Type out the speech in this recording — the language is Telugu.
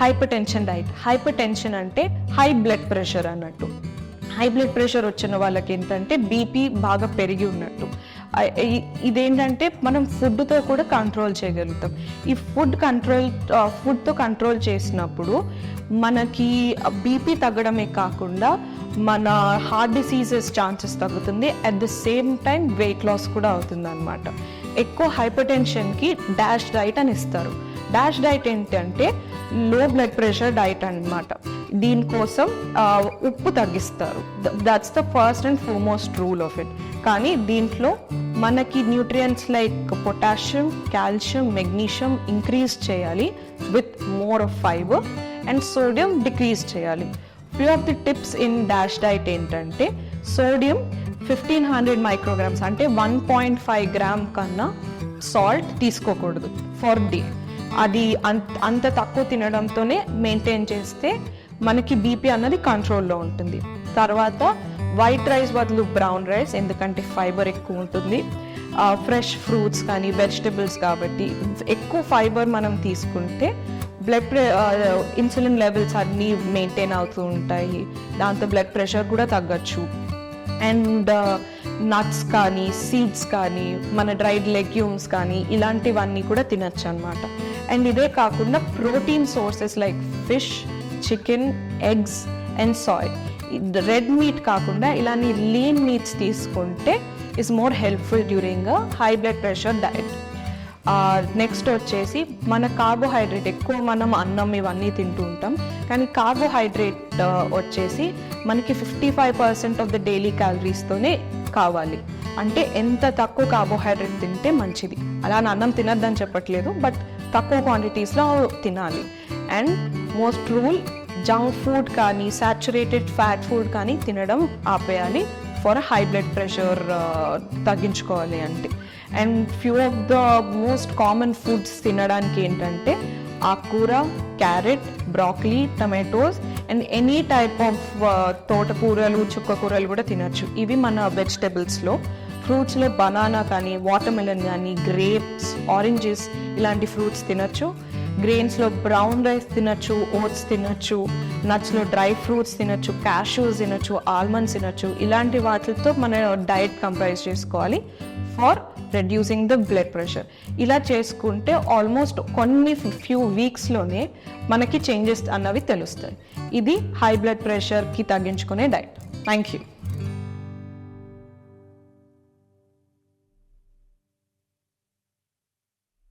Hyper tension diet hypertension అంటే హై బ్లడ్ ప్రెషర్ అన్నట్టు. హై బ్లడ్ ప్రెషర్ వచ్చిన వాళ్ళకి ఏంటంటే బీపీ బాగా పెరిగి ఉన్నట్టు. ఇదేంటంటే మనం ఫుడ్తో కూడా కంట్రోల్ చేయగలుగుతాం. ఈ ఫుడ్ కంట్రోల్ ఫుడ్తో కంట్రోల్ చేసినప్పుడు మనకి బీపీ తగ్గడమే కాకుండా మన హార్ట్ డిసీజెస్ ఛాన్సెస్ తగ్గుతుంది. At the same time weight loss కూడా అవుతుంది అనమాట ఎక్కువ హైపర్ టెన్షన్కి డాష్ డైట్ అని ఇస్తారు. డాష్ డైట్ ఏంటంటే లో బ్లడ్ ప్రెషర్ డైట్ అన్నమాట. దీనికోసం ఉప్పు తగ్గిస్తారు. That's the first and foremost rule of it కానీ దీంట్లో మనకి nutrients like potassium calcium magnesium increase చేయాలి with more of fibre and sodium decrease చేయాలి. Few of the tips in DASH diet ఏంటంటే సోడియం ఫిఫ్టీన్ హండ్రెడ్ మైక్రోగ్రామ్స్ అంటే వన్ పాయింట్ ఫైవ్ గ్రామ్ కన్నా సాల్ట్ తీసుకోకూడదు ఫర్ డే అది అంత అంత తక్కువ తినడంతోనే మెయింటైన్ చేస్తే మనకి బీపీ అన్నది కంట్రోల్లో ఉంటుంది. తర్వాత వైట్ రైస్ బదులు బ్రౌన్ రైస్ ఎందుకంటే ఫైబర్ ఎక్కువ ఉంటుంది. ఫ్రెష్ ఫ్రూట్స్ కానీ వెజిటబుల్స్ కాబట్టి ఎక్కువ ఫైబర్ మనం తీసుకుంటే బ్లడ్ ప్రె ఇన్సులిన్ లెవెల్స్ అన్నీ మెయింటైన్ అవుతూ ఉంటాయి. దాంతో బ్లడ్ ప్రెషర్ కూడా తగ్గచ్చు. అండ్ నట్స్ కానీ సీడ్స్ కానీ మన డ్రైడ్ లెగ్యూమ్స్ కానీ ఇలాంటివన్నీ కూడా తినచ్చు అనమాట అండ్ ఇదే కాకుండా protein sources like fish chicken eggs and soy red meat కాకుండా ఇలాంటి లీన్ మీట్స్ తీసుకుంటే is more helpful during high blood pressure diet next వచ్చేసి మన కార్బోహైడ్రేట్ ఎక్కువ మనం అన్నం ఇవన్నీ తింటూ ఉంటాం. కానీ కార్బోహైడ్రేట్ వచ్చేసి మనకి fifty five percent of the daily క్యాలరీస్తోనే కావాలి. అంటే ఎంత తక్కువ కార్బోహైడ్రేట్ తింటే మంచిది. అలా అని అన్నం తినద్దని చెప్పట్లేదు బట్ తక్కువ క్వాంటిటీస్లో తినాలి. And most rule junk food కానీ సాచురేటెడ్ ఫ్యాట్ ఫుడ్ కానీ తినడం ఆపేయాలి. ఫర్ హై బ్లడ్ ప్రెషర్ తగ్గించుకోవాలి అంటే. And few of the most common foods తినడానికి ఏంటంటే ఆకుకూర carrot broccoli tomatoes and any type of uh, తోటకూరలు చుక్కకూరలు కూడా తినచ్చు. ఇవి మన వెజిటబుల్స్లో ఫ్రూట్స్లో బనానా కానీ వాటర్మెలన్ కానీ గ్రేప్స్ ఆరెంజెస్ ఇలాంటి ఫ్రూట్స్ తినచ్చు. గ్రెయిన్స్లో బ్రౌన్ రైస్ తినచ్చు ఓట్స్ తినచ్చు నట్స్లో డ్రై ఫ్రూట్స్ తినచ్చు క్యాషూస్ తినచ్చు ఆల్మండ్స్ తినచ్చు. ఇలాంటి వాటితో మన డైట్ కంప్రైజ్ చేసుకోవాలి for reducing the blood pressure. ఇలా చేసుకుంటే ఆల్మోస్ట్ కొన్ని ఫ్యూ వీక్స్లోనే మనకి చేంజెస్ అన్నవి తెలుస్తాయి. ఇది హై బ్లడ్ ప్రెషర్కి తగ్గించుకునే డైట్. Thank you.